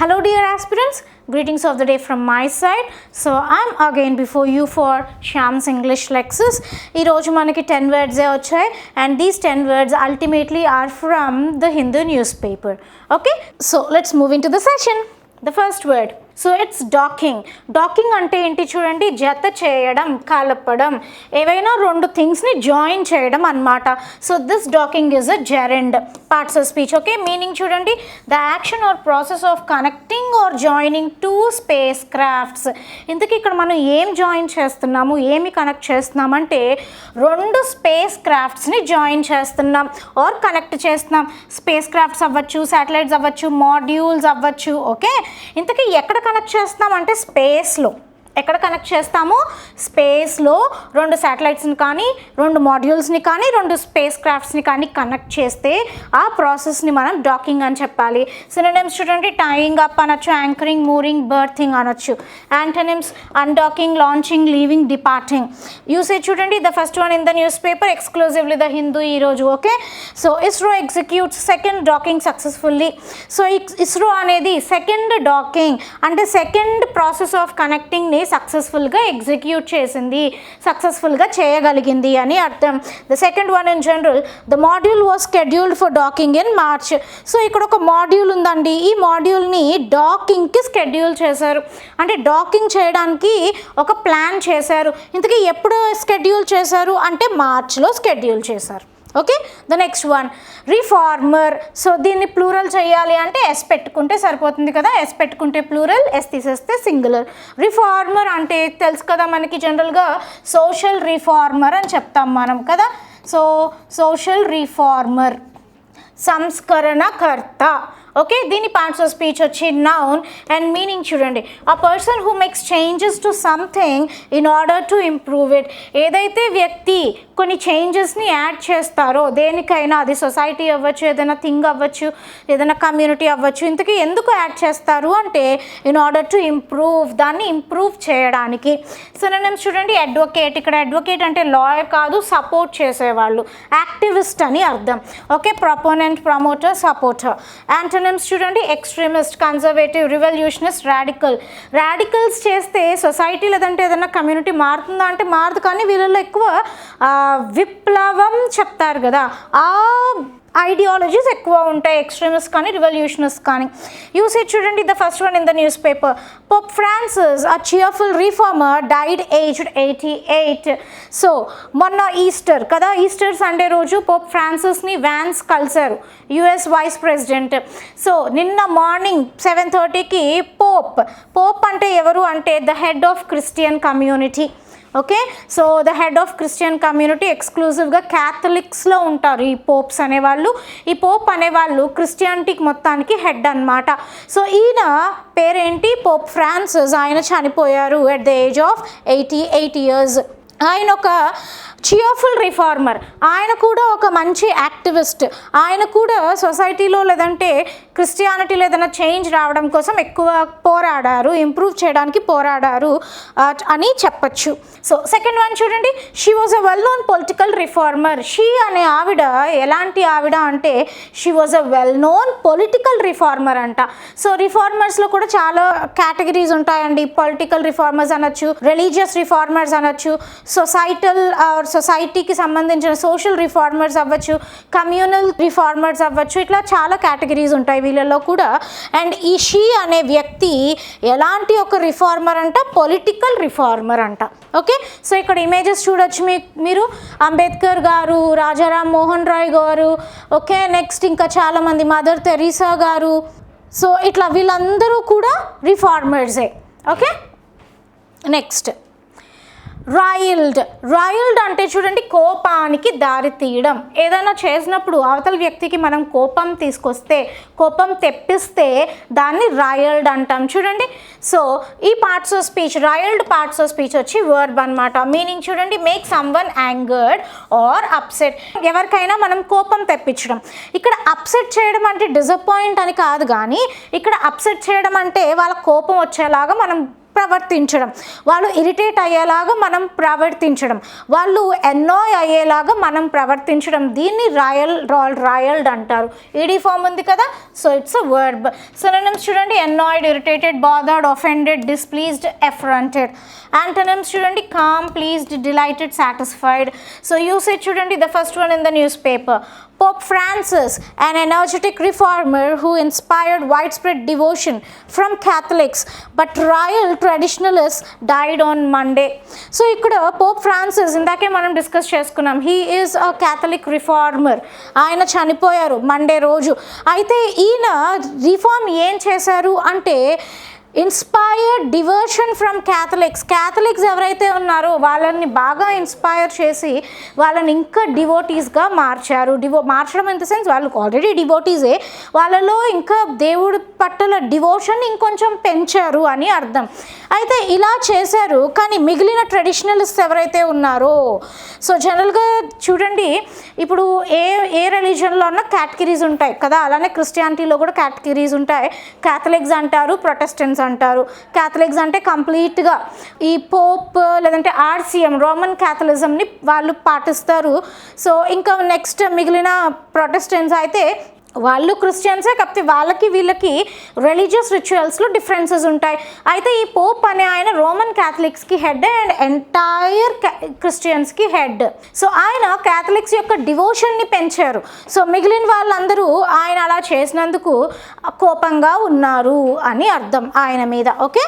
Hello, dear aspirants. Greetings of the day from my side. So, I'm again before you for Shyam's English Lexus. ఈ రోజు మనకి ten వర్డ్సే వచ్చాయి and these ten words ultimately are from the Hindu newspaper okay so let's move into the session the first word so it's docking docking అంటే ఏంటి చూడండి జత చేయడం కలపడం. ఏవైనా రెండు థింగ్స్ని జాయిన్ చేయడం అన్నమాట. So this docking is a gerund parts of speech okay meaning చూడండి the action or process of connecting or joining two spacecrafts ఇందుకు ఇక్కడ మనం ఏం జాయిన్ చేస్తున్నాము ఏమి కనెక్ట్ చేస్తున్నామంటే రెండు స్పేస్ క్రాఫ్ట్స్ని జాయిన్ చేస్తున్నాం ఆర్ కనెక్ట్ చేస్తున్నాం. స్పేస్ క్రాఫ్ట్స్ అవ్వచ్చు శాటిలైట్స్ అవ్వచ్చు మాడ్యూల్స్ అవ్వచ్చు ఓకే ఇంతకీ ఎక్కడ కనెక్ట్ చేస్తున్నాం అంటే స్పేస్లో ఎక్కడ కనెక్ట్ చేస్తాము? స్పేస్లో రెండు శాటిలైట్స్ని కానీ రెండు మాడ్యూల్స్ని కానీ రెండు స్పేస్ క్రాఫ్ట్స్ని కానీ కనెక్ట్ చేస్తే ఆ ప్రాసెస్ని మనం డాకింగ్ అని చెప్పాలి. సినోనిమ్స్ చూడండి. టైయింగ్ అప్ అనొచ్చు యాంకరింగ్ మూరింగ్ బర్తింగ్ అనొచ్చు. Antonyms undocking launching leaving departing usage చూడండి. The first one in the newspaper exclusively the Hindu ఈరోజు okay so ISRO executes second docking successfully so ISRO అనేది second docking అంటే second process of కనెక్టింగ్ని సక్సెస్ఫుల్గా execute చేసింది సక్సెస్ఫుల్గా చేయగలిగింది అని అర్థం. The second one in general the module was scheduled for docking in March so ఇక్కడ ఒక మాడ్యూల్ ఉందండి. ఈ మాడ్యూల్ని డాకింగ్కి షెడ్యూల్ చేశారు. అంటే డాకింగ్ చేయడానికి ఒక ప్లాన్ చేశారు. ఇంతకీ ఎప్పుడు షెడ్యూల్ చేశారు? అంటే మార్చ్లో షెడ్యూల్ చేశారు. Okay? The next one. Reformer. So దీన్ని ప్లూరల్ చేయాలి అంటే ఎస్ పెట్టుకుంటే సరిపోతుంది కదా? ఎస్ పెట్టుకుంటే ప్లూరల్ ఎస్ తీసేస్తే సింగులర్. రిఫార్మర్ అంటే తెలుసు కదా మనకి జనరల్గా? సోషల్ రిఫార్మర్ అని చెప్తాం మనం కదా? So social reformer. సంస్కరణకర్త. ఓకే దీని పార్ట్స్ ఆఫ్ స్పీచ్ వచ్చి నౌన్ అండ్ మీనింగ్ చూడండి. A person who makes changes to something in order to improve it ఏదైతే వ్యక్తి కొన్ని చేంజెస్ని యాడ్ చేస్తారో దేనికైనా అది సొసైటీ అవ్వచ్చు ఏదైనా థింగ్ అవ్వచ్చు ఏదైనా కమ్యూనిటీ అవ్వచ్చు ఇంతకీ ఎందుకు యాడ్ చేస్తారు అంటే ఇన్ ఆర్డర్ టు ఇంప్రూవ్ దాన్ని ఇంప్రూవ్ చేయడానికి. సినోనిమ్స్ చూడండి అడ్వకేట్ ఇక్కడ అడ్వకేట్ అంటే లాయర్ కాదు సపోర్ట్ చేసేవాళ్ళు. యాక్టివిస్ట్ అని అర్థం. Okay proponent promoter supporter and acronyms చూడండి extremist conservative revolutionist radical. Radicals చేస్తే సొసైటీ లేదంటే ఏదైనా కమ్యూనిటీ మారుతుందా అంటే మారదు కానీ వీళ్ళలో ఎక్కువ విప్లవం చెప్తారు కదా. ఆ ఐడియాలజీస్ ఎక్కువ ఉంటాయి ఎక్స్ట్రీమిస్ట్ కానీ రివల్యూషనిస్ట్ కానీ. యూసేజ్ చూడండి the first one in the newspaper Pope Francis a cheerful reformer died aged eighty eight so మొన్న ఈస్టర్ కదా? ఈస్టర్ సండే రోజు పోప్ ఫ్రాన్సిస్ని వ్యాన్స్ కలిశారు యుఎస్ వైస్ ప్రెసిడెంట్ సో నిన్న మార్నింగ్ సెవెన్ థర్టీకి పోప్ పోప్ అంటే ఎవరు? అంటే the head of Christian community okay? So the head of Christian community ఎక్స్క్లూజివ్గా క్యాథలిక్స్లో ఉంటారు ఈ పోప్స్ అనేవాళ్ళు. ఈ పోప్ అనేవాళ్ళు క్రిస్టియానిటీకి మొత్తానికి హెడ్ అనమాట సో ఈయన పేరేంటి? పోప్ ఫ్రాన్సిస్ ఆయన చనిపోయారు at the age of eighty eight years ఆయన ఒక చియర్ఫుల్ రిఫార్మర్ ఆయన కూడా ఒక మంచి యాక్టివిస్ట్ ఆయన కూడా సొసైటీలో లేదంటే క్రిస్టియానిటీలో ఏదైనా చేంజ్ రావడం కోసం ఎక్కువ పోరాడారు ఇంప్రూవ్ చేయడానికి పోరాడారు అని చెప్పచ్చు. సో సెకండ్ వన్ చూడండి. She was a well known political reformer she అనే ఆవిడ ఎలాంటి ఆవిడ అంటే she was a well known political reformer అంట సో రిఫార్మర్స్లో కూడా చాలా కేటగిరీస్ ఉంటాయండి. పొలిటికల్ రిఫార్మర్స్ అనొచ్చు రిలీజియస్ రిఫార్మర్స్ అనొచ్చు సొసైటల్ సొసైటీకి సంబంధించిన సోషల్ రిఫార్మర్స్ అవ్వచ్చు కమ్యూనల్ రిఫార్మర్స్ అవ్వచ్చు ఇట్లా చాలా కేటగిరీస్ ఉంటాయి వీళ్ళలో కూడా. అండ్ ఈ షీ అనే వ్యక్తి ఎలాంటి ఒక రిఫార్మర్ అంట? పొలిటికల్ రిఫార్మర్ అంట. ఓకే? సో ఇక్కడ ఇమేజెస్ చూడొచ్చు మీ మీరు. అంబేద్కర్ గారు రాజారాం మోహన్ రాయ్ గారు ఓకే? నెక్స్ట్ ఇంకా చాలామంది. మదర్ తెరీసా గారు. సో ఇట్లా వీళ్ళందరూ కూడా రిఫార్మర్సే. ఓకే? నెక్స్ట్. రాయిల్డ్ రాయిల్డ్ అంటే చూడండి కోపానికి దారి తీయడం. ఏదైనా చేసినప్పుడు అవతల వ్యక్తికి మనం కోపం తీసుకొస్తే కోపం తెప్పిస్తే దాన్ని రాయల్డ్ అంటాం. చూడండి సో ఈ parts of speech riled parts of speech వచ్చి వర్బ్ అనమాట మీనింగ్ చూడండి make someone angered or upset ఎవరికైనా మనం కోపం తెప్పించడం. ఇక్కడ అప్సెట్ చేయడం అంటే డిసప్పాయింట్ అని కాదు కానీ ఇక్కడ అప్సెట్ చేయడం అంటే వాళ్ళ కోపం వచ్చేలాగా మనం ప్రవర్తించడం. వాళ్ళు ఇరిటేట్ అయ్యేలాగా మనం ప్రవర్తించడం. వాళ్ళు ఎన్నోయ్ అయ్యేలాగా మనం ప్రవర్తించడం. దీన్ని రాయల్ రాయల్డ్ అంటారు. ఈడీ ఫామ్ ఉంది కదా? So it's a word synonyms చూడండి. Annoyed irritated bothered offended displeased affronted antonyms చూడండి. Calm pleased delighted satisfied so usage చూడండి the first one in the news paper Pope Francis, an energetic reformer who inspired widespread devotion from Catholics, but royal traditionalists died on Monday. So ఇక్కడ Pope Francis ఇందాకే మనం discuss చేసుకున్నాం he is a Catholic reformer ఆయన చనిపోయారు Monday రోజు అయితే ఈయన reform ఏం చేశారు అంటే inspired diversion from Catholics. Catholics ఎవరైతే ఉన్నారో వాళ్ళని బాగా ఇన్స్పైర్ చేసి వాళ్ళని ఇంకా డివోటీస్గా మార్చారు. డివో మార్చడం ఇన్ ద సెన్స్ వాళ్ళకి ఆల్రెడీ డివోటీసే వాళ్ళలో ఇంకా దేవుడి పట్ల డివోషన్ ఇంకొంచెం పెంచారు అని అర్థం. అయితే ఇలా చేశారు కానీ మిగిలిన ట్రెడిషనలిస్ట్ ఎవరైతే ఉన్నారో సో జనరల్గా చూడండి ఇప్పుడు ఏ ఏ రిలీజన్లో ఉన్న క్యాటగిరీస్ ఉంటాయి కదా. అలానే క్రిస్టియానిటీలో కూడా క్యాటగిరీస్ ఉంటాయి. క్యాథలిక్స్ అంటారు ప్రొటెస్టెంట్స్ అంటారు. క్యాథలిక్స్ అంటే కంప్లీట్గా ఈ పోప్ లేదంటే ఆర్సిఎం రోమన్ క్యాథలిజంని వాళ్ళు పాటిస్తారు. సో ఇంకా నెక్స్ట్ మిగిలిన ప్రొటెస్టెంట్స్ అయితే వాళ్ళు క్రిస్టియన్సే కాకపోతే వాళ్ళకి వీళ్ళకి రిలీజియస్ రిచువల్స్లో డిఫరెన్సెస్ ఉంటాయి. అయితే ఈ పోప్ అనే ఆయన రోమన్ క్యాథలిక్స్కి హెడ్ అండ్ ఎంటైర్ క్రిస్టియన్స్కి హెడ్ సో ఆయన క్యాథలిక్స్ యొక్క డివోషన్ని పెంచారు. సో మిగిలిన వాళ్ళందరూ ఆయన అలా చేసినందుకు కోపంగా ఉన్నారు అని అర్థం ఆయన మీద. Okay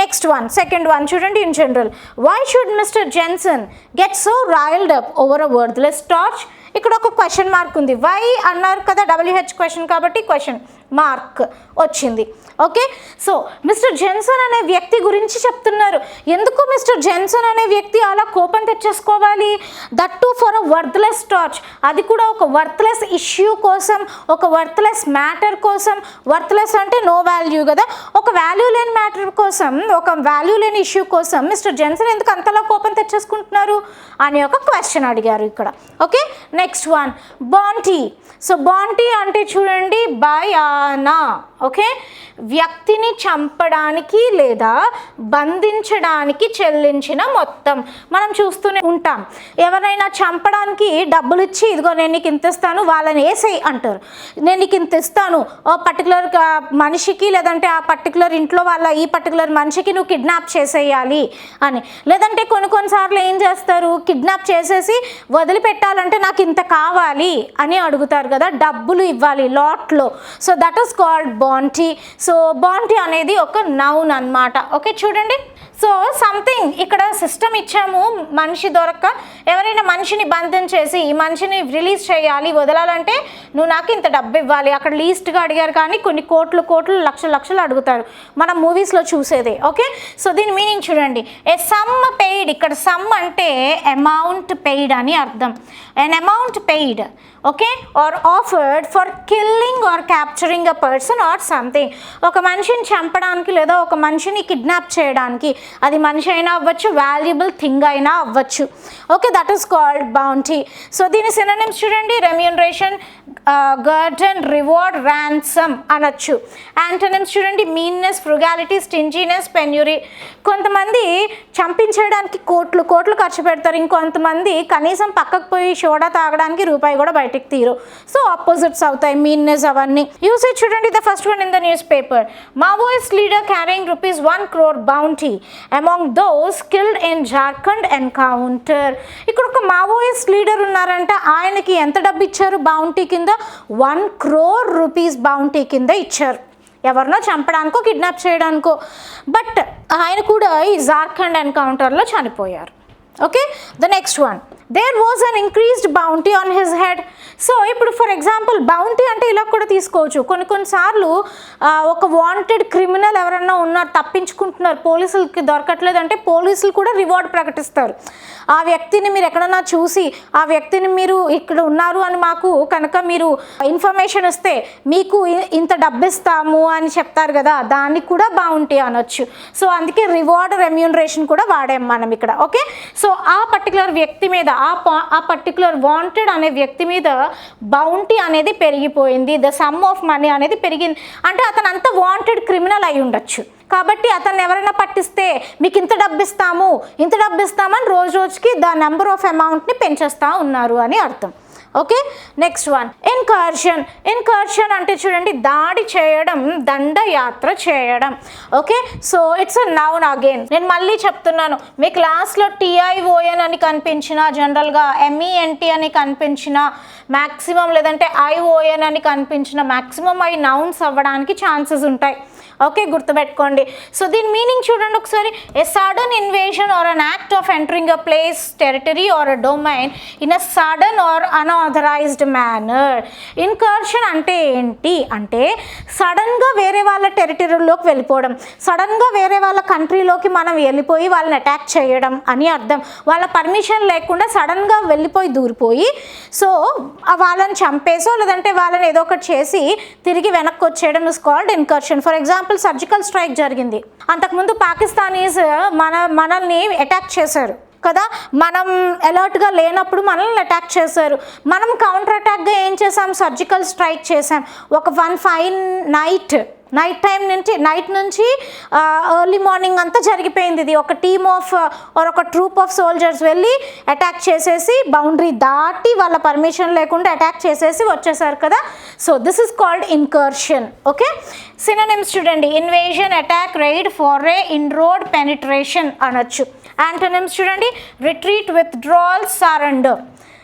next one second one చూడండి in general why should Mister Jensen get so roiled up over a worthless torch ఇక్కడ ఒక క్వశ్చన్ మార్క్ ఉంది. వై అన్నారు కదా డబ్ల్యూహెచ్ క్వశ్చన్ కాబట్టి క్వశ్చన్ మార్క్ వచ్చింది. ఓకే? సో మిస్టర్ జెన్సన్ అనే వ్యక్తి గురించి చెప్తున్నారు. ఎందుకు మిస్టర్ జెన్సన్ అనే వ్యక్తి అలా కోపం తెచ్చేసుకోవాలి? That to for a worthless torch అది కూడా ఒక వర్త్లెస్ ఇష్యూ కోసం ఒక వర్త్లెస్ మ్యాటర్ కోసం. వర్త్లెస్ అంటే నో వాల్యూ కదా? ఒక వాల్యూ లేని మ్యాటర్ కోసం ఒక వాల్యూ లేని ఇష్యూ కోసం మిస్టర్ జెన్సన్ ఎందుకు అంతలా కోపం తెచ్చేసుకుంటున్నారు? అని ఒక క్వశ్చన్ అడిగారు ఇక్కడ. Okay? Next one bounty so bounty అంటే చూడండి బై నా ఓకే? వ్యక్తిని చంపడానికి లేదా బంధించడానికి చెల్లించిన మొత్తం. మనం చూస్తూనే ఉంటాం. ఎవరైనా చంపడానికి డబ్బులు ఇచ్చి ఇదిగో నేను నీకు ఇంత ఇస్తాను వాళ్ళని వేసేయి అంటారు. నేను నీకు ఇంత ఇస్తాను ఓ పర్టికులర్ మనిషికి లేదంటే ఆ పర్టికులర్ ఇంట్లో వాళ్ళ ఈ పర్టికులర్ మనిషికి నువ్వు కిడ్నాప్ చేసేయాలి అని. లేదంటే కొన్ని కొన్నిసార్లు ఏం చేస్తారు? కిడ్నాప్ చేసేసి వదిలిపెట్టాలంటే నాకు ఇంత కావాలి అని అడుగుతారు కదా. డబ్బులు ఇవ్వాలి లాట్లో. So that is called bounty so bounty అనేది ఒక నౌన్ అనమాట ఓకే చూడండి. సో సంథింగ్ ఇక్కడ సిస్టమ్ ఇచ్చాము మనిషి దొరక్క ఎవరైనా మనిషిని బంధం చేసి ఈ మనిషిని రిలీజ్ చేయాలి వదలాలంటే నువ్వు నాకు ఇంత డబ్బు ఇవ్వాలి అక్కడ లీస్ట్గా అడిగారు కానీ కొన్ని కోట్లు కోట్లు లక్షలు లక్షలు అడుగుతారు. మనం మూవీస్లో చూసేదే ఓకే సో దీని మీనింగ్ చూడండి. ఏ సమ్ పెయిడ్ ఇక్కడ సమ్ అంటే అమౌంట్ పెయిడ్ అని అర్థం. An amount paid okay or offered for killing or capturing a person or something ఒక మనిషిని చంపడానికి లేదా ఒక మనిషిని కిడ్నాప్ చేయడానికి అది మనిషి అయినా అవ్వచ్చు వాల్యుబుల్ థింగ్ అయినా అవ్వచ్చు. Okay that is called bounty so దీని సినోనిమ్స్ చూడండి. రెమ్యూనరేషన్ గర్డన్ రివార్డ్ ర్యాన్సమ్ అనొచ్చు. యాంటోనిమ్స్ చూడండి. మీన్నెస్ ఫ్రుగాలిటీ స్టింజీనెస్ పెన్యూరీ కొంతమంది చంపించడానికి కోట్లు కోట్లు ఖర్చు పెడతారు. ఇంకొంతమంది కనీసం పక్కకు పోయి సోడా తాగడానికి రూపాయి కూడా బయటకు తీరు సో ఆపోజిట్స్ అవుతాయి. మీన్నెస్ అవన్నీ. యూసేజ్ చూడండి the first one in the newspaper Maoist leader carrying rupees one crore bounty among those killed in Jharkhand encounter ఇక్కడ ఒక మావోయిస్ట్ లీడర్ ఉన్నారంట. ఆయనకి ఎంత డబ్బు ఇచ్చారు? బౌంటీ కింద వన్ క్రోర్ రూపీస్ బౌంటీ కింద ఇచ్చారు. ఎవరినో చంపడానికో కిడ్నాప్ చేయడానికో. బట్ ఆయన కూడా ఈ జార్ఖండ్ ఎన్కౌంటర్లో చనిపోయారు. Okay the next one there was an increased bounty on his head so ఇప్పుడు ఫర్ ఎగ్జాంపుల్ బౌంటీ అంటే ఇలా కూడా తీసుకోవచ్చు. కొన్ని కొన్నిసార్లు ఒక వాంటెడ్ క్రిమినల్ ఎవరన్నా ఉన్నారు తప్పించుకుంటున్నారు పోలీసులకి దొరకట్లేదు అంటే పోలీసులు కూడా రివార్డ్ ప్రకటిస్తారు. ఆ వ్యక్తిని మీరు ఎక్కడన్నా చూసి ఆ వ్యక్తిని మీరు ఇక్కడ ఉన్నారు అని మాకు కనుక మీరు ఇన్ఫర్మేషన్ ఇస్తే మీకు ఇంత డబ్బు ఇస్తాము అని చెప్తారు కదా దాన్ని కూడా బౌంటీ అనొచ్చు. సో అందుకే రివార్డ్ రెమ్యూనరేషన్ కూడా వాడాం మనం ఇక్కడ ఓకే సో ఆ పర్టికులర్ వ్యక్తి మీద ఆ పా- ఆ పర్టికులర్ వాంటెడ్ అనే వ్యక్తి మీద బౌంటీ అనేది పెరిగిపోయింది. ద సమ్ ఆఫ్ మనీ అనేది పెరిగింది అంటే అతను అంత వాంటెడ్ క్రిమినల్ అయి ఉండొచ్చు. కాబట్టి అతన్ని ఎవరైనా పట్టిస్తే మీకు ఇంత డబ్బు ఇస్తాము ఇంత డబ్బు ఇస్తామని రోజు రోజుకి ద నెంబర్ ఆఫ్ అమౌంట్ని పెంచేస్తూ ఉన్నారు అని అర్థం. Okay? Next one incursion incursion అంటే చూడండి దాడి చేయడం దండయాత్ర చేయడం. Okay? So it's a noun again నేను మళ్ళీ చెప్తున్నాను. మీ క్లాస్లో టీఐఓఎన్ అని కనిపించిన జనరల్గా ఎంఈఎన్టీ అని కనిపించిన మ్యాక్సిమం లేదంటే ఐఓఎన్ అని కనిపించిన మ్యాక్సిమం అవి నౌన్స్ అవ్వడానికి ఛాన్సెస్ ఉంటాయి. ఓకే గుర్తుపెట్టుకోండి. సో దీని మీనింగ్ చూడండి ఒకసారి. A sudden invasion or an act of entering a place territory or a domain in a sudden or unauthorised manner incursion అంటే ఏంటి? అంటే సడన్గా వేరే వాళ్ళ టెరిటరీలోకి వెళ్ళిపోవడం. సడన్గా వేరే వాళ్ళ కంట్రీలోకి మనం వెళ్ళిపోయి వాళ్ళని అటాక్ చేయడం అని అర్థం. వాళ్ళ పర్మిషన్ లేకుండా సడన్గా వెళ్ళిపోయి దూరిపోయి సో వాళ్ళని చంపేసో లేదంటే వాళ్ళని ఏదో ఒకటి చేసి తిరిగి వెనక్కి వచ్చేయడం is called incursion for example example surgical strike జరిగింది. అంతకుముందు పాకిస్తానీస్ మన మనల్ని అటాక్ చేశారు. కదా? మనం అలర్ట్గా లేనప్పుడు మనల్ని అటాక్ చేశారు. మనం కౌంటర్ అటాక్గా ఏం చేసాం సర్జికల్ స్ట్రైక్ చేసాం ఒక one five night night time నుంచి నైట్ నుంచి ఎర్లీ మార్నింగ్ అంతా జరిగిపోయింది ఇది. ఒక టీమ్ ఆఫ్ ఆర్ ఒక ట్రూప్ ఆఫ్ సోల్జర్స్ వెళ్ళి అటాక్ చేసేసి బౌండరీ దాటి వాళ్ళ పర్మిషన్ లేకుండా అటాక్ చేసేసి వచ్చేసారు కదా? So this is called incursion okay synonyms చూడండి. Invasion attack raid foray inroad penetration అనొచ్చు. యాంటోనిమ్స్ చూడండి retreat withdrawal surrender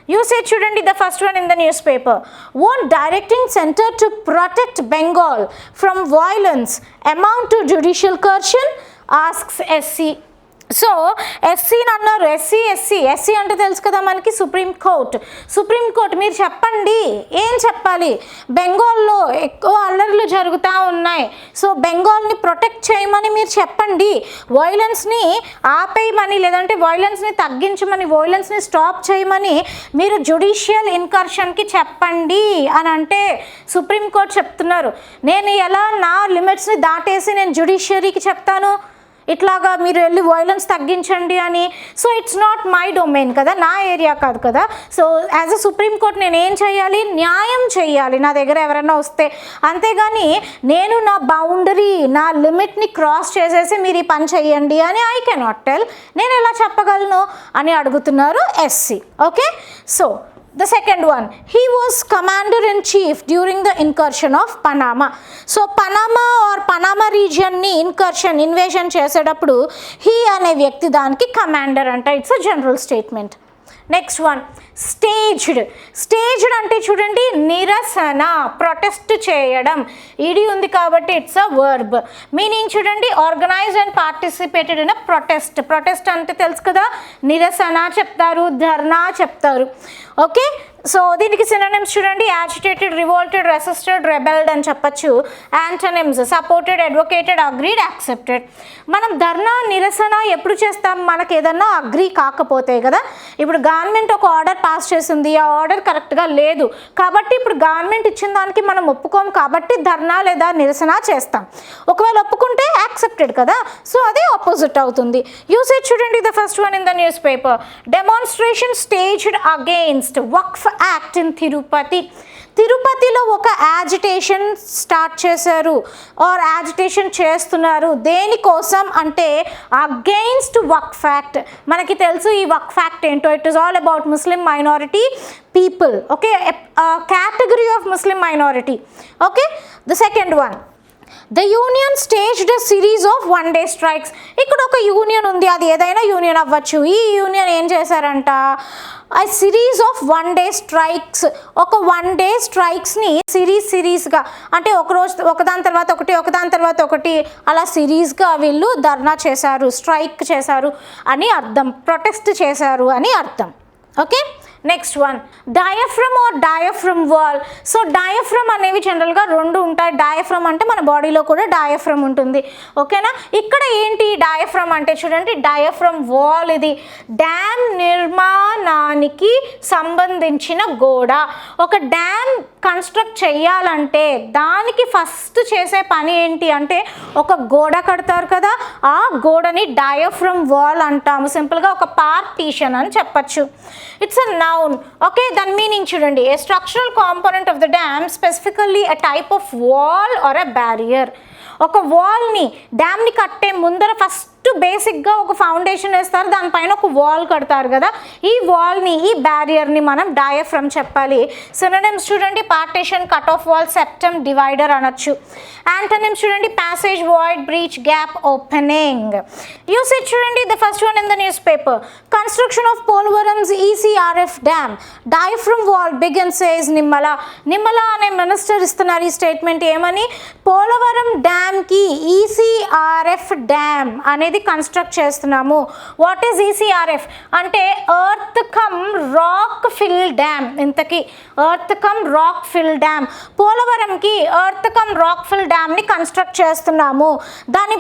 Usage చూడండి the first one in the newspaper. Won't directing center to protect Bengal from violence amount to judicial coercion? Asks SC. so ఎస్సీని అన్నారు. SC SC. SC అంటే తెలుసు కదా మనకి supreme court. Supreme court మీరు చెప్పండి. ఏం చెప్పాలి? బెంగాల్లో ఎక్కువ అల్లర్లు జరుగుతూ ఉన్నాయి. సో బెంగాల్ని ప్రొటెక్ట్ చేయమని మీరు చెప్పండి. వైలెన్స్ని ఆపేయమని లేదంటే వైలెన్స్ని తగ్గించమని వైలెన్స్ని స్టాప్ చేయమని మీరు జుడిషియల్ ఇన్కర్షన్కి చెప్పండి అని అంటే సుప్రీంకోర్టు చెప్తున్నారు. నేను ఎలా నా లిమిట్స్ని దాటేసి నేను జుడిషియరీకి చెప్తాను? ఇట్లాగా మీరు వెళ్ళి వైలెన్స్ తగ్గించండి అని. So it's not my domain కదా నా ఏరియా కాదు కదా. So as a Supreme Court నేను ఏం చేయాలి? న్యాయం చేయాలి నా దగ్గర ఎవరైనా వస్తే. అంతేగాని నేను నా బౌండరీ నా లిమిట్ని క్రాస్ చేసేసి మీరు ఈ పని చేయండి అని ఐ కెనాట్ టెల్ నేను ఎలా చెప్పగలను? అని అడుగుతున్నారు SC okay so The second one, he was commander in chief during the incursion of Panama. So Panama or Panama రీజియన్ని incursion invasion చేసేటప్పుడు హీ అనే వ్యక్తి దానికి కమాండర్ అంట it's a general statement next one staged staged అంటే చూడండి నిరసన protest చేయడం. ఇది ఉంది కాబట్టి ఇట్స్ అ వర్బ్ మీనింగ్ చూడండి organise and participated in a protest protest అంటే తెలుసు కదా నిరసన చెప్తారు ధర్నా చెప్తారు. ఓకే సో దీనికి సినోనిమ్స్ చూడండి. యాజిటేటెడ్ రివోల్టెడ్ రెసిస్టెడ్ రెబెల్డ్ అని చెప్పచ్చు. Antonyms supported advocated agreed accepted మనం ధర్నా నిరసన ఎప్పుడు చేస్తాం? మనకి ఏదన్నా అగ్రీ కాకపోతే కదా. ఇప్పుడు గవర్నమెంట్ ఒక ఆర్డర్ పాస్ చేసింది. ఆ ఆర్డర్ కరెక్ట్గా లేదు. కాబట్టి ఇప్పుడు గవర్నమెంట్ ఇచ్చిన దానికి మనం ఒప్పుకోం కాబట్టి ధర్నా లేదా నిరసన చేస్తాం. ఒకవేళ ఒప్పుకుంటే యాక్సెప్టెడ్ కదా. సో అది ఆపోజిట్ అవుతుంది. యూసేజ్ చూడండి the first one in the newspaper demonstration staged against Waqf act in Tirupati. తిరుపతిలో ఒక యాజిటేషన్ స్టార్ట్ చేశారు. ఆర్ యాజిటేషన్ చేస్తున్నారు. దేనికోసం అంటే అగెయిన్స్ట్ వక్ ఫ్యాక్ట్ మనకి తెలుసు ఈ వక్ ఫ్యాక్ట్ ఏంటో. It is all about Muslim minority people okay category of Muslim minority okay the second one the union staged series of one day strikes ఇక్కడ ఒక యూనియన్ ఉంది. అది ఏదైనా యూనియన్ అవ్వచ్చు. ఈ యూనియన్ ఏం చేశారంట? ఆ series of one day strikes ఒక వన్ డే స్ట్రైక్స్ని సిరీస్ సిరీస్గా అంటే ఒక రోజు ఒకదాని తర్వాత ఒకటి ఒకదాని తర్వాత ఒకటి అలా సిరీస్గా వీళ్ళు ధర్నా చేశారు స్ట్రైక్ చేశారు అని అర్థం ప్రొటెస్ట్ చేశారు అని అర్థం. Okay? Next one diaphragm or diaphragm wall so diaphragm అనేవి జనరల్గా రెండు ఉంటాయి. డయాఫ్రమ్ అంటే మన బాడీలో కూడా డయాఫ్రమ్ ఉంటుంది. ఓకేనా ఇక్కడ ఏంటి డయాఫ్రమ్ అంటే చూడండి డయాఫ్రమ్ వాల్ ఇది డ్యామ్ నిర్మాణానికి సంబంధించిన గోడ. ఒక డ్యామ్ కన్స్ట్రక్ట్ చేయాలంటే దానికి ఫస్ట్ చేసే పని ఏంటి అంటే ఒక గోడ కడతారు కదా ఆ గోడని డయాఫ్రమ్ వాల్ అంటాము. సింపుల్గా ఒక పార్టీషన్ అని చెప్పచ్చు. ఇట్స్ అ నౌన్ ఓకే దాని మీనింగ్ చూడండి. A structural component of the dam specifically a type of wall or a barrier ఒక వాల్ని డ్యామ్ని కట్టే ముందర ఫస్ట్ బేసిక్గా ఒక ఫౌండేషన్ వేస్తారు దానిపైన ఒక వాల్ కడతారు కదా. ఈ వాల్ని ఈ బ్యారియర్ని మనం డయాఫ్రమ్ చెప్పాలి. సినోనిమ్స్ చూడండి partition cut off wall septum divider అనొచ్చు. యాంటనిమ్స్ చూడండి passage void breach gap opening usage చూడండి the first one in the newspaper construction of Polavaram's ECRF dam diaphragm wall begin says Nimmala Nimmala అనే minister ఇస్తున్నారు ఈ statement ఏమని? Polavaram డ్యామ్కి ECRF dam అనే అనేది construct చేస్తున్నాము. వాట్ ఈజ్ ఈసీఆర్ఎఫ్ అంటే earth cum rock fill dam ఇంతకీ earth cum rock fill dam పోలవరంకి earth cum rock fill డ్యామ్ని కన్స్ట్రక్ట్ చేస్తున్నాము. దాని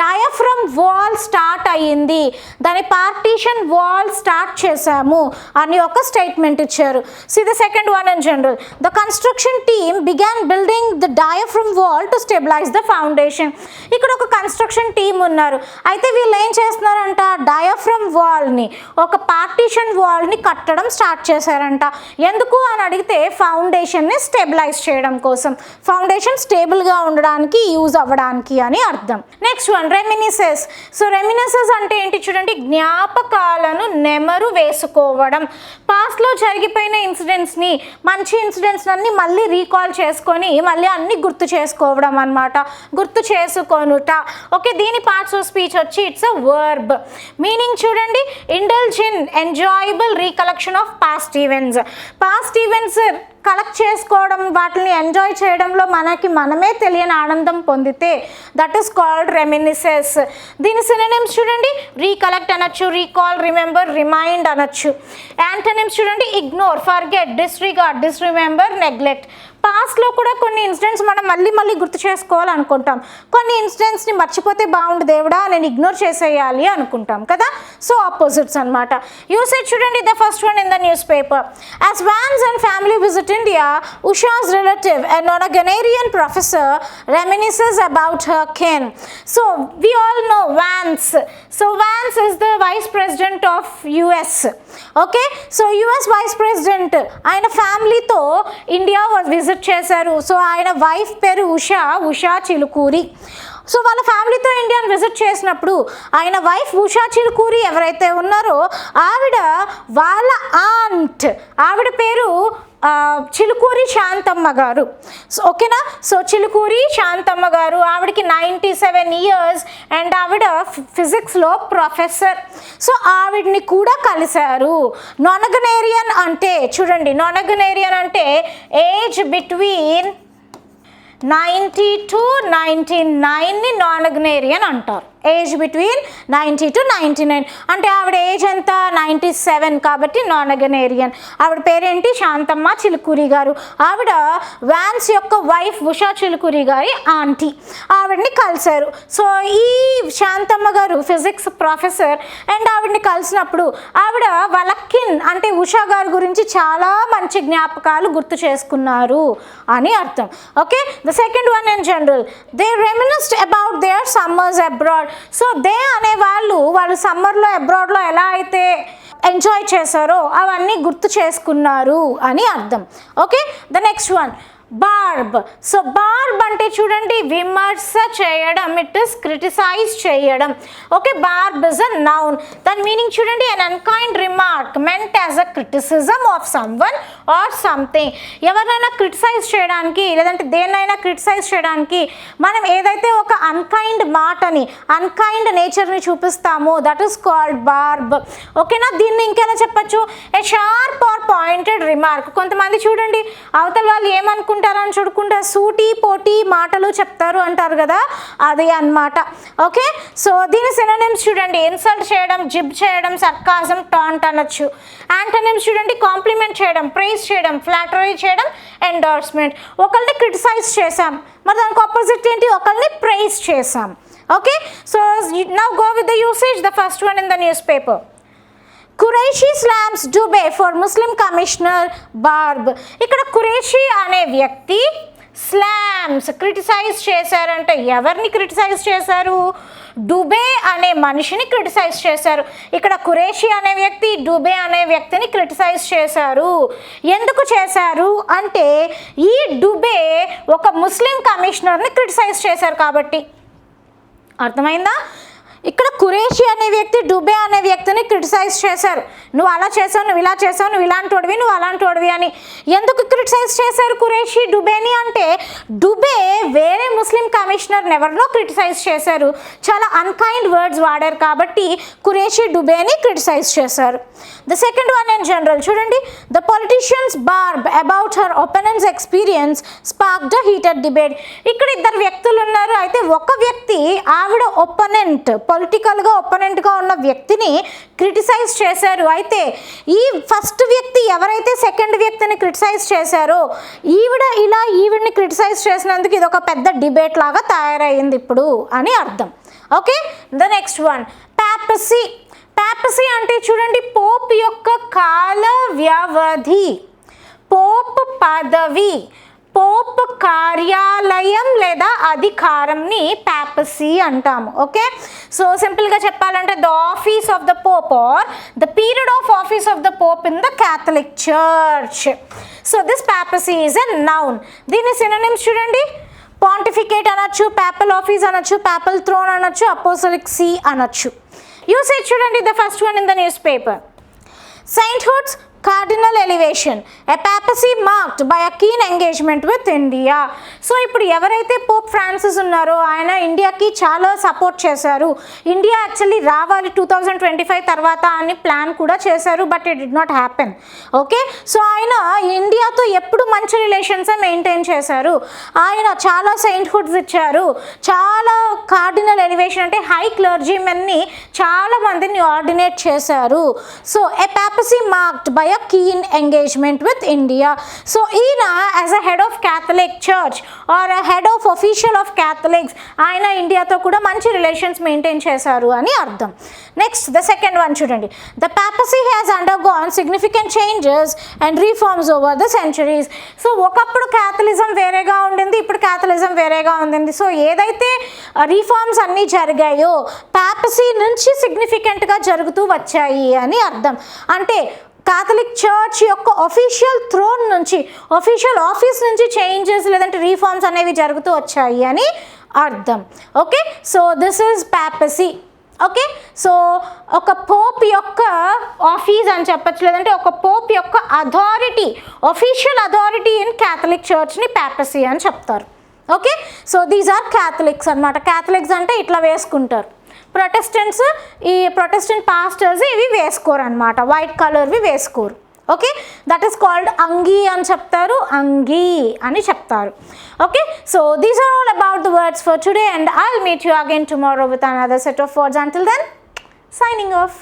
డయాఫ్రమ్ వాల్ స్టార్ట్ అయ్యింది. దాని పార్టీషన్ వాల్ స్టార్ట్ చేశాము అని ఒక స్టేట్మెంట్ ఇచ్చారు. See the second one in general the construction team began building the diaphragm wall to stabilise the foundation ఇక్కడ ఒక కన్స్ట్రక్షన్ టీమ్ ఉన్నారు. అయితే వీళ్ళు ఏం చేస్తున్నారంట? డయాఫ్రమ్ వాల్ని ఒక పార్టీషన్ వాల్ని కట్టడం స్టార్ట్ చేశారంట. ఎందుకు అని అడిగితే ఫౌండేషన్ని స్టెబిలైజ్ చేయడం కోసం. ఫౌండేషన్ స్టేబుల్గా ఉండడానికి యూజ్ అవ్వడానికి అని అర్థం. Next one reminisces so reminisces అంటే ఏంటి చూడండి? జ్ఞాపకాలను నెమరు వేసుకోవడం. పాస్ట్లో జరిగిపోయిన ఇన్సిడెంట్స్ని మంచి ఇన్సిడెంట్స్ అన్ని మళ్ళీ రీకాల్ చేసుకొని మళ్ళీ అన్ని గుర్తు చేసుకోవడం అన్నమాట. గుర్తు చేసుకొనుట. ఓకే దీని పార్ట్స్ ఆఫ్ స్పీచ్ వచ్చి ఇట్స్ అ వర్బ్ మీనింగ్ చూడండి indulge in enjoyable recollection of past events past events collect చేసుకోవడం వాటిని ఎంజాయ్ చేయడంలో మనకి మనమే తెలియని ఆనందం పొందితే దట్ ఈస్ కాల్డ్ రెమినిసెస్ దీని సినిమ్స్ చూడండి రీకలెక్ట్ అనొచ్చు రీకాల్ రిమెంబర్ రిమైండ్ అనొచ్చు. యాంటనిమ్స్ చూడండి ignore forget disregard disremember neglect పాస్ట్లో కూడా కొన్ని ఇన్సిడెంట్స్ మనం మళ్ళీ మళ్ళీ గుర్తు చేసుకోవాలనుకుంటాం. కొన్ని ఇన్సిడెంట్స్ని మర్చిపోతే బాగుండు దేవుడా నేను ఇగ్నోర్ చేసేయాలి అనుకుంటాం కదా? సో ఆపోజిట్స్ అనమాట యూసేజ్ చూడండి the first one in the newspaper as Vance and family visit India Usha's relative and nonagenarian professor reminisces about her ken so we all know Vance so Vance is the vice president of US okay so US vice president ఆయన ఫ్యామిలీతో India visit చేశారు. So ఆయన wife పేరు Usha. Usha Chilukuri. So వాళ్ళ ఫ్యామిలీతో ఇండియాని visit చేసినప్పుడు ఆయన వైఫ్ ఉషా చిలుకూరి ఎవరైతే ఉన్నారో ఆవిడ వాళ్ళ ఆంట్. ఆవిడ పేరు చిలుకూరి శాంతమ్మ గారు. సో ఓకేనా? సో చిలుకూరి శాంతమ్మ గారు ఆవిడకి నైంటీ సెవెన్ ఇయర్స్ అండ్ ఆవిడ ఫిజిక్స్లో ప్రొఫెసర్ సో ఆవిడ్ని కూడా కలిశారు. నొనగనేరియన్ అంటే చూడండి నొనగనేరియన్ అంటే age between ninety to ninety నైన్ని nonagenarian అంటారు. Age between ninety to ninety nine అంటే ఆవిడ ఏజ్ ఎంత? నైంటీ సెవెన్ కాబట్టి నానగనేరియన్. ఆవిడ పేరేంటి? శాంతమ్మ చిలుకూరి గారు. ఆవిడ వ్యాన్స్ యొక్క వైఫ్ ఉషా చిలుకూరి గారి ఆంటీ. ఆవిడని కలిశారు. సో ఈ Santhamma garu physics professor. And ఆవిడని కలిసినప్పుడు ఆవిడ వాళ్ళ కిన్ అంటే ఉషా గారి గురించి చాలా మంచి జ్ఞాపకాలు గుర్తు చేసుకున్నారు అని అర్థం. Okay? The second one in general. They reminisced about their summers abroad so they అనే వాళ్ళు వాళ్ళు సమ్మర్లో అబ్రాడ్లో ఎలా అయితే ఎంజాయ్ చేశారో అవన్నీ గుర్తు చేసుకున్నారు అని అర్థం. Okay? The next one. Barb so barb అంటే చూడండి విమర్శ చేయడం ఇట్ ఇస్ క్రిటిసైజ్ చేయడం. Okay barb is a noun దాని మీనింగ్ చూడండి an unkind remark meant as a criticism of someone or something ఎవరినైనా క్రిటిసైజ్ చేయడానికి లేదంటే దేన్నైనా క్రిటిసైజ్ చేయడానికి మనం ఏదైతే ఒక అన్కైండ్ మాటని అన్కైండ్ నేచర్ని చూపిస్తామో దట్ ఈస్ కాల్డ్ బార్బ్ ఓకేనా దీన్ని ఇంకేలా చెప్పచ్చు? A sharp or pointed remark కొంతమంది చూడండి అవతల వాళ్ళు ఏమనుకుంటారని చూడకుండా సూటి పోటీ మాటలు చెప్తారు అంటారు కదా? అది అన్నమాట. ఓకే? సో దీని సినోనిమ్స్ చూడండి. ఇన్సల్ట్ చేయడం జిబ్ చేయడం సర్కాజం టాంట్ అనొచ్చు. యాంటనిమ్స్ చూడండి. కాంప్లిమెంట్ చేయడం ప్రైజ్ చేయడం ఫ్లాటరీ చేయడం ఎండార్స్మెంట్ ఒకరిని క్రిటిసైజ్ చేశాం. మరి దానికి ఆపోజిట్ ఏంటి? ఒకరిని ప్రైజ్ చేసాం okay? So now go with the usage the first one in the newspaper Qureshi slams Dubey for Muslim commissioner barb. ఇక్కడ కురేషి అనే వ్యక్తి స్లామ్స్ క్రిటిసైజ్ చేశారంటే. ఎవరిని క్రిటిసైజ్ చేశారు? డుబే అనే మనిషిని క్రిటిసైజ్ చేశారు. ఇక్కడ కురేషి అనే వ్యక్తి డుబే అనే వ్యక్తిని క్రిటిసైజ్ చేశారు. ఎందుకు చేశారు? అంటే ఈ డుబే ఒక ముస్లిం కమిషనర్ని క్రిటిసైజ్ చేశారు కాబట్టి. అర్థమైందా? ఇక్కడ కురేషి అనే వ్యక్తి డుబే అనే వ్యక్తిని క్రిటిసైజ్ చేశారు. నువ్వు అలా చేసావు నువ్వు ఇలా చేసావు నువ్వు ఇలాంటి నువ్వు అలాంటి అని. ఎందుకు క్రిటిసైజ్ చేశారు కురేషి డుబేని అంటే డుబే వేరే ముస్లిం కమిషనర్ని ఎవరినో క్రిటిసైజ్ చేశారు. చాలా అన్కైండ్ వర్డ్స్ వాడారు కాబట్టి కురేషి డుబేని క్రిటిసైజ్ చేశారు. The second one in general చూడండి. The politician's barb about her opponent's experience spark the heated debate ఇక్కడ ఇద్దరు వ్యక్తులు ఉన్నారు. అయితే ఒక వ్యక్తి ఆవిడ ఒపనెంట్ పొలిటికల్గా ఒప్పనెంట్గా ఉన్న వ్యక్తిని క్రిటిసైజ్ చేశారు. అయితే ఈ ఫస్ట్ వ్యక్తి ఎవరైతే సెకండ్ వ్యక్తిని క్రిటిసైజ్ చేశారో ఈవిడ ఇలా ఈవిడిని క్రిటిసైజ్ చేసినందుకు ఇది ఒక పెద్ద డిబేట్ లాగా తయారైంది ఇప్పుడు అని అర్థం. Okay the next one papacy papacy అంటే చూడండి పోప్ యొక్క కాల వ్యవధి. పోప్ పదవి. పోప్ కార్యాలయం లేదా అధికారంని ప్యాపసీ అంటాము ఓకే? సో సింపుల్గా చెప్పాలంటే the office of the pope or the period of office of the pope in the Catholic church. So this papacy is a noun. దీని సినోనిమ్స్ చూడండి. పాంటిఫికేట్ అనొచ్చు ప్యాపల్ ఆఫీస్ అనొచ్చు ప్యాపల్ థ్రోన్ అనొచ్చు అపోసలిక్ C అనొచ్చు. Usage చూడండి the first one in the newspaper. Sainthoods cardinal elevation a papacy papacy by by keen engagement with India so ఇప్పుడు ఎవరైతే Pope Francis ఉన్నారో ఆయన ఇండియాకి చాలా సపోర్ట్ చేశారు. ఇండియా యాక్చువల్లీ రావాలి టూ థౌజండ్ ట్వంటీ ఫైవ్ తర్వాత అని ప్లాన్ కూడా చేశారు but it did not happen okay so ఆయన ఇండియాతో ఎప్పుడు మంచి రిలేషన్స్ మెయింటైన్ చేశారు? ఆయన చాలా సెయింట్హుడ్స్ ఇచ్చారు. చాలా కార్డినల్ ఎలివేషన్ అంటే హై క్లర్జీమెన్ని చాలా మందిని ఆర్డినేట్ చేశారు. So a papacy marked by a keen engagement with India so ఈయన as a head of Catholic church or a head of official of Catholics ఆయన ఇండియాతో కూడా మంచి రిలేషన్స్ మెయింటైన్ చేశారు అని అర్థం. నెక్స్ట్ ద సెకండ్ వన్ చూడండి. The papacy has undergone significant changes and reforms over the centuries so ఒకప్పుడు Catholicism వేరేగా ఉండింది ఇప్పుడు క్యాథలిజం వేరేగా ఉండింది. సో ఏదైతే రీఫార్మ్స్ అన్నీ జరిగాయో పాపసీ నుంచి సిగ్నిఫికెంట్గా జరుగుతూ వచ్చాయి అని అర్థం. అంటే కాథలిక్ చర్చ్ యొక్క ఒఫీషియల్ థ్రోన్ నుంచి ఒఫీషియల్ ఆఫీస్ నుంచి చేంజెస్ లేదంటే రీఫార్మ్స్ అనేవి జరుగుతూ వచ్చాయి అని అర్థం. Okay so this is papacy okay so ఒక పోప్ యొక్క ఆఫీస్ అని చెప్పచ్చు లేదంటే ఒక పోప్ యొక్క authority official authority in Catholic చర్చ్ని papacy అని చెప్తారు. Okay so these are Catholics అనమాట క్యాథలిక్స్ అంటే ఇట్లా వేసుకుంటారు. ప్రొటెస్టెంట్స్ ఈ ప్రొటెస్టెంట్ పాస్టర్స్ ఇవి వేసుకోరు అనమాట వైట్ కలర్వి వేసుకోరు. ఓకే దట్ ఈస్ కాల్డ్ అంగీ అని చెప్తారు. అంగీ అని చెప్తారు. Okay so these are all about the words for today and I meet you again tomorrow with another set of words until then signing off